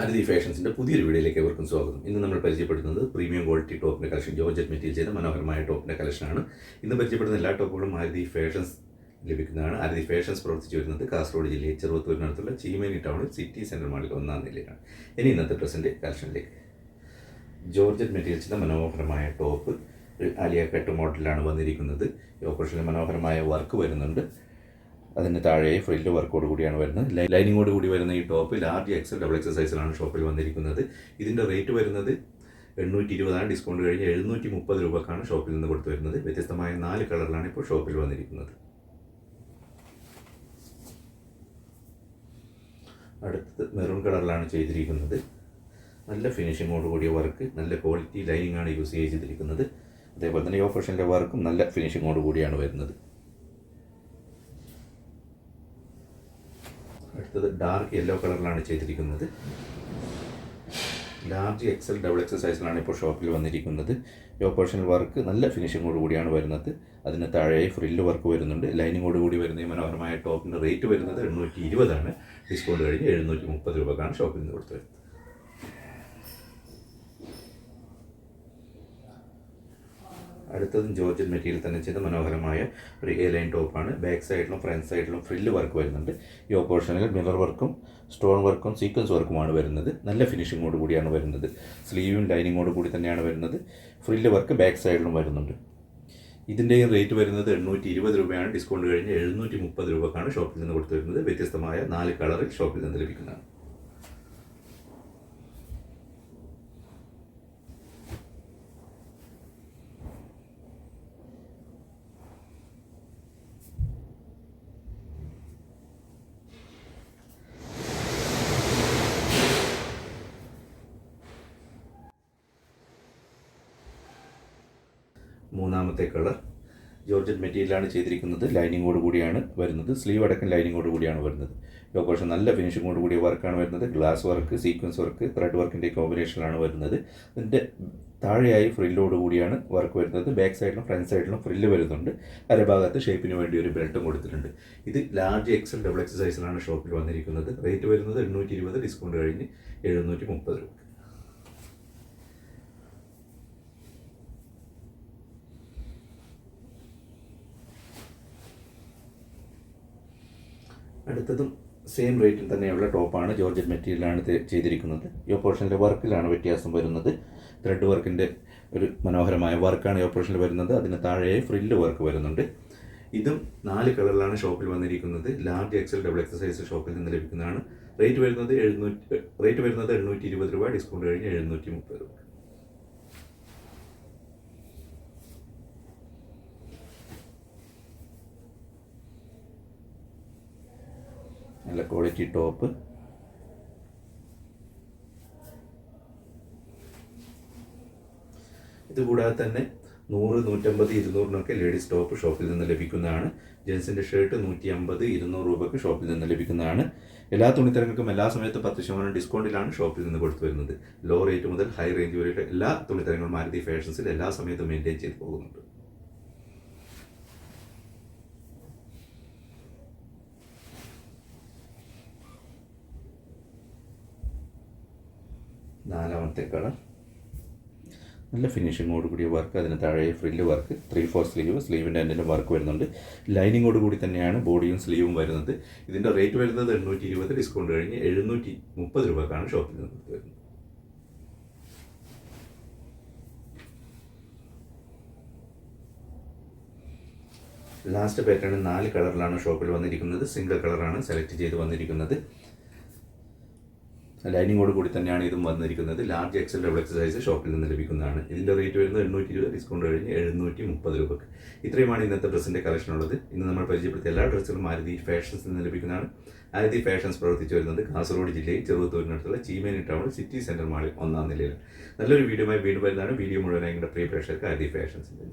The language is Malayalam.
ആരതി ഫാഷൻസിന്റെ പുതിയൊരു വീഡിയോയിലേക്ക് എവർക്കും സ്വാഗതം. ഇന്ന് നമ്മൾ പരിചയപ്പെടുന്നത് പ്രീമിയം ക്വാളിറ്റി ടോപ്പിന്റെ കളക്ഷൻ ജോർജറ്റ് മെറ്റീരിയൽ ചെയ്ത മനോഹരമായ ടോപ്പിന്റെ കളക്ഷനാണ് ഇന്ന് പരിചയപ്പെടുന്ന എല്ലാ ടോപ്പുകളും ആരതി ഫാഷൻസ് ലഭിക്കുന്നതാണ്. ആരതി ഫാഷൻസ് പ്രവർത്തിച്ചു വരുന്നത് കാസർഗോഡ് ജില്ലയിൽ ചെറുവത്തൂരിനടുത്തുള്ള ചീമേനി ടൗണിൽ സിറ്റി സെൻട്രൽ മാളിൽ ഒന്നാം നിലയിലാണ്. ഇനി ഇന്നത്തെ പ്രസന്റ് കളക്ഷനിലേക്ക് ജോർജറ്റ് മെറ്റീരിയൽ ചെയ്ത മനോഹരമായ ടോപ്പ് ആലിയ കട്ട് മോഡലിലാണ് വന്നിരിക്കുന്നത്. ഈ ഓപ്പറേഷനിൽ മനോഹരമായ വർക്ക് വരുന്നുണ്ട്. അതിന് താഴെ ഫ്രില്ല് വർക്കോട് കൂടിയാണ് വരുന്നത്. ലൈനിങ്ങോട് കൂടി വരുന്ന ഈ top large XL double XL സൈസിലാണ് ഷോപ്പിൽ വന്നിരിക്കുന്നത്. ഇതിന്റെ റേറ്റ് വരുന്നത് എണ്ണൂറ്റി ഇരുപതാണ് ഡിസ്കൗണ്ട് കഴിഞ്ഞ് എഴുന്നൂറ്റി മുപ്പത് രൂപക്കാണ് ഷോപ്പിൽ നിന്ന് കൊടുത്തു വരുന്നത്. വ്യത്യസ്തമായ നാല് കളറിലാണ് ഇപ്പോൾ ഷോപ്പിൽ വന്നിരിക്കുന്നത്. അടുത്തത് മെറൂൺ കളറിലാണ് ചെയ്തിരിക്കുന്നത്. നല്ല ഫിനിഷിങ്ങോട് കൂടിയ വർക്ക് നല്ല ക്വാളിറ്റി ലൈനിങ് ആണ് യൂസ് ചെയ്തിരിക്കുന്നത്. അതേപോലെ തന്നെ ഈ ഓപ്പറേഷന്റെ വർക്കും നല്ല ഫിനിഷിങ്ങോട് കൂടിയാണ് വരുന്നത്. അടുത്തത് ഡാർക്ക് യെല്ലോ കളറിലാണ് ചെയ്തിരിക്കുന്നത്. ലാർജ് എക്സൽ ഡബിൾ എക്സൽ സൈസിലാണ് ഇപ്പോൾ ഷോപ്പിൽ വന്നിരിക്കുന്നത്. ഈ ഓപ്പറേഷണൽ വർക്ക് നല്ല ഫിനിഷിങ്ങോട് കൂടിയാണ് വരുന്നത്. അതിന് താഴെ ഫ്രില്ല് വർക്ക് വരുന്നുണ്ട്. ലൈനിങ്ങോട് കൂടി വരുന്ന ഈ മനോഹരമായ ടോപ്പിന്റെ റേറ്റ് വരുന്നത് എണ്ണൂറ്റി ഇരുപതാണ്. ഡിസ്കൗണ്ട് കഴിഞ്ഞ് എഴുന്നൂറ്റി മുപ്പത് രൂപക്കാണ് ഷോപ്പിൽ നിന്ന് കൊടുത്തു വരുന്നത്. അടുത്തതും ജോർജൻ മെറ്റീരിയൽ തന്നെ ചെയ്ത മനോഹരമായ ഒരു എ ലൈൻ ടോപ്പാണ് ബാക്ക് സൈഡിലും ഫ്രണ്ട് സൈഡിലും ഫ്രില്ല് വർക്ക് വരുന്നുണ്ട്. ഈ ഓപ്പോർഷനിൽ മിറർ വർക്കും സ്റ്റോൺ വർക്കും സീക്വൻസ് വർക്കുമാണ് വരുന്നത്. നല്ല ഫിനിഷിങ്ങോട് കൂടിയാണ് വരുന്നത്. സ്ലീവും ലൈനിങ്ങോട് കൂടി തന്നെയാണ് വരുന്നത്. ഫ്രില്ല് വർക്ക് ബാക്ക് സൈഡിലും വരുന്നുണ്ട്. ഇതിന്റെയും റേറ്റ് വരുന്നത് എണ്ണൂറ്റി ഇരുപത് രൂപയാണ്. ഡിസ്കൗണ്ട് കഴിഞ്ഞ് എഴുന്നൂറ്റി മുപ്പത് രൂപക്കാണ് ഷോപ്പിൽ നിന്ന് കൊടുത്തു വരുന്നത് വ്യത്യസ്തമായ നാല് കളറിൽ ഷോപ്പിൽ നിന്ന് ലഭിക്കുന്നതാണ്. മൂന്നാമത്തെ കളർ ജോർജറ്റ് മെറ്റീരിയലാണ് ചെയ്തിരിക്കുന്നത്. ലൈനിങ്ങോട് കൂടിയാണ് വരുന്നത്. സ്ലീവ് അടക്കം ലൈനിങ്ങോട് കൂടിയാണ് വരുന്നത്. യോഗോഷം നല്ല ഫിനിഷിങ്ങോട് കൂടിയ വർക്കാണ് വരുന്നത്. Glass work sequence work thread വർക്കിന്റെ കോമ്പിനേഷനിലാണ് വരുന്നത്. ഇതിന്റെ താഴെയായി ഫ്രില്ലോട് കൂടിയാണ് വർക്ക് വരുന്നത്. ബാക്ക് സൈഡിലും ഫ്രണ്ട് സൈഡിലും ഫ്രില്ല് വരുന്നുണ്ട്. അരഭാഗത്ത് ഷേപ്പിന് വേണ്ടി ഒരു ബെൽറ്റും കൊടുത്തിട്ടുണ്ട്. ഇത് ലാർജ് എക്സൽ ഡബിൾ എക്സസൈസിലാണ് ഷോപ്പിൽ വന്നിരിക്കുന്നത്. റേറ്റ് വരുന്നത് എണ്ണൂറ്റി ഇരുപത് ഡിസ്കൗണ്ട് കഴിഞ്ഞ് എഴുന്നൂറ്റി മുപ്പത് രൂപ. അടുത്തതും സെയിം റേറ്റിൽ തന്നെയുള്ള ടോപ്പാണ് ജോർജറ്റ് മെറ്റീരിയലാണ് ചെയ്തിരിക്കുന്നത്. ഈ ഓപ്പറേഷനിലെ വർക്കിലാണ് വ്യത്യാസം വരുന്നത്. ത്രെഡ് വർക്കിന്റെ ഒരു മനോഹരമായ വർക്കാണ് ഈ ഓപ്പറേഷനിൽ വരുന്നത്. അതിന് താഴെ ഫ്രില്ല് വർക്ക് വരുന്നുണ്ട്. ഇതും നാല് കളറിലാണ് ഷോപ്പിൽ വന്നിരിക്കുന്നത്. Large XL double XL size ഷോപ്പിൽ നിന്ന് ലഭിക്കുന്നതാണ്. റേറ്റ് വരുന്നത് എഴുന്നൂറ്റി റേറ്റ് വരുന്നത് എണ്ണൂറ്റി ഇരുപത് രൂപ ഡിസ്കൗണ്ട് കഴിഞ്ഞ് എഴുന്നൂറ്റി മുപ്പത് രൂപ. നല്ല ക്വാളിറ്റി ടോപ്പ് ഇതുകൂടാതെ തന്നെ നൂറ് നൂറ്റമ്പത് ഇരുന്നൂറിനൊക്കെ ലേഡീസ് ടോപ്പ് ഷോപ്പിൽ നിന്ന് ലഭിക്കുന്നതാണ്. ജെൻസിന്റെ ഷർട്ട് നൂറ്റി അമ്പത് ഇരുന്നൂറ് രൂപയ്ക്ക് ഷോപ്പിൽ നിന്ന് ലഭിക്കുന്നതാണ്. എല്ലാ തുണിത്തരങ്ങൾക്കും എല്ലാ സമയത്തും പത്ത് ശതമാനം ഡിസ്കൗണ്ടിലാണ് ഷോപ്പിൽ നിന്ന് കൊടുത്തു വരുന്നത്. ലോ റേറ്റ് മുതൽ ഹൈ റേഞ്ച് വരെയുള്ള എല്ലാ തുണിത്തരങ്ങളും മാരുതി ഫാഷൻസിൽ എല്ലാ സമയത്തും മെയിന്റെയിൻ ചെയ്ത് പോകുന്നുണ്ട്. നാലാമത്തെ കളർ നല്ല ഫിനിഷിങ്ങോട് കൂടിയ വർക്ക് അതിന് താഴെ frill work three four sleeve സ്ലീവിന്റെ എൻഡിന്റെ വർക്ക് വരുന്നുണ്ട്. ലൈനിങ്ങോട് കൂടി തന്നെയാണ് ബോഡിയും സ്ലീവും വരുന്നത്. ഇതിന്റെ റേറ്റ് വരുന്നത് എണ്ണൂറ്റി ഇരുപത് ഡിസ്കൗണ്ട് കഴിഞ്ഞ് എഴുന്നൂറ്റി മുപ്പത് രൂപക്കാണ് ഷോപ്പിൽ നിന്ന് വരുന്നത്. ലാസ്റ്റ് പാറ്റേൺ നാല് കളറിലാണ് ഷോപ്പിൽ വന്നിരിക്കുന്നത്. സിംഗിൾ കളറാണ് സെലക്ട് ചെയ്ത് വന്നിരിക്കുന്നത്. ലൈനിങ്ങോട് കൂടി തന്നെയാണ് ഇതും വന്നിരിക്കുന്നത്. Large XL double XL size ഷോപ്പിൽ നിന്ന് ലഭിക്കുന്നതാണ്. ഇതിന്റെ റേറ്റ് വരുന്നത് എണ്ണൂറ്റി ഇരുപത് ഡിസ്കൗണ്ട് കഴിഞ്ഞ് എഴുന്നൂറ്റി മുപ്പത് രൂപക്ക്. ഇത്രയുമാണ് ഇന്നത്തെ ഡ്രസ്സിന്റെ കളക്ഷൻ ഉള്ളത്. ഇന്ന് നമ്മൾ പരിചയപ്പെടുത്തിയ എല്ലാ ഡ്രസ്സുകളും ആരതി ഫാഷൻസിൽ നിന്ന് ലഭിക്കുന്നതാണ്. ആരതി ഫാഷൻസ് പ്രവർത്തിച്ചു വരുന്നത് കാസർഗോഡ് ജില്ലയിൽ ചെറുതൂരിനടുത്തുള്ള ചീമേനി ടൗൺ സിറ്റി സെന്റർ മാളിൽ ഒന്നാം നിലയിൽ നല്ലൊരു വീഡിയോയുമായി വീണ്ടും വരുന്നതാണ്. വീഡിയോ മുഴുവനായി പ്രിയ പ്രേക്ഷകർക്ക് ആരതി ഫാഷൻസിന്റെ